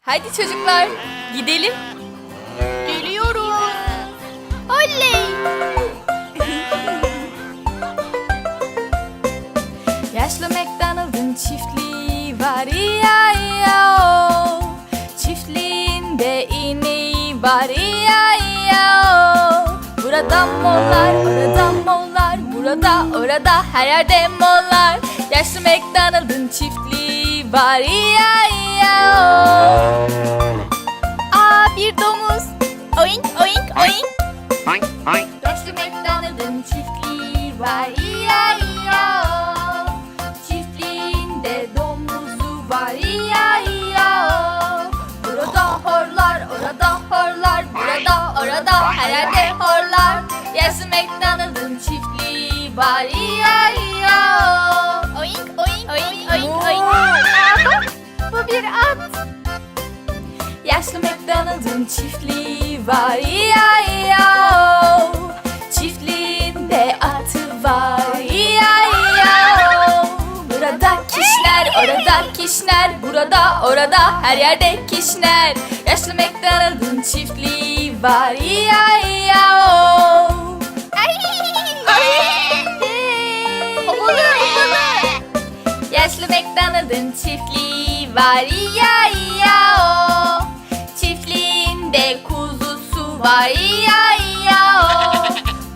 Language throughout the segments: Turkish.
Hadi çocuklar gidelim. Geliyorum. Oley. Yaşlı McDonald'ın çiftliği var ya ya o. Çiftliğinde ineği var ya ya o. Burada mollar, orada mollar, burada orada her yerde mollar. Yaşlı McDonald'ın çiftliği var ya ya o. Yaşlı McDonald'ın çiftliği var iya. Çiftliğinde domuzu var iya. Burada horlar, orada horlar, burada orada her yerde horlar. Yaşlı McDonald'ın çiftliği var iya. Oink oink oink oink oink. Bu bir at. Yaşlı McDonald'ın çiftliği var ya ya Kişner, orada kişner, burada orada her yerde kişner. Yaşlı McDonald'ın çiftliği var ya ya o. Havalı. Yaşlı McDonald'ın çiftliği var ya ya o. Çiftliğinde kuzusu var ya ya o.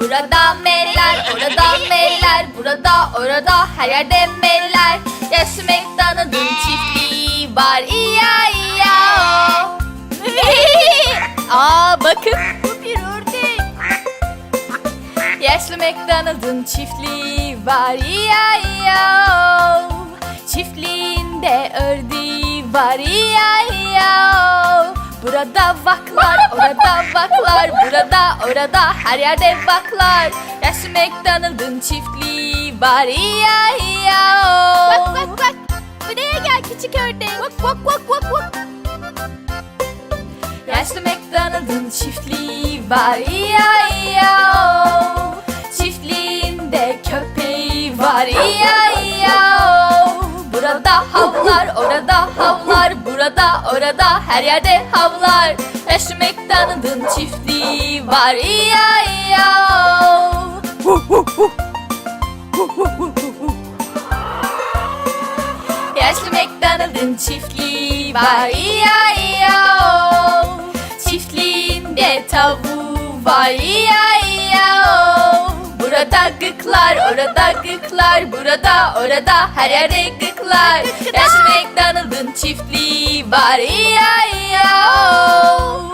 Burada meller, orada meller, burada orada her yerde meller. Yaşlı McDonald'ın çiftliği var ya ya o. Aa bakın Bu bir ördek. Yaşlı McDonald'ın çiftliği var ya ya Çiftliğinde ördeği var ya ya Burada vaklar, orada vaklar, burada orada her yerde vaklar Yaşlı McDonald'ın çiftliği var ya ya Bak bak bak. Buraya gel küçük ördek. Bak bak bak bak bak. Yaşlı McDonald'ın çiftliği var ya ya Çiftliğinde köpeği var ya ya Burada havlar, orada havlar, burada orada her yerde havlar. Yaşlı McDonald'ın çiftliği var. Ya ya Yaşlı McDonald'ın çiftliği var. Ya ya Çiftliğinde tavuğu var. Ya ya Burada gıklar, orada gıklar, burada orada her yerde gıklar Yaşlı McDonald'ın çiftliği var. Ya ya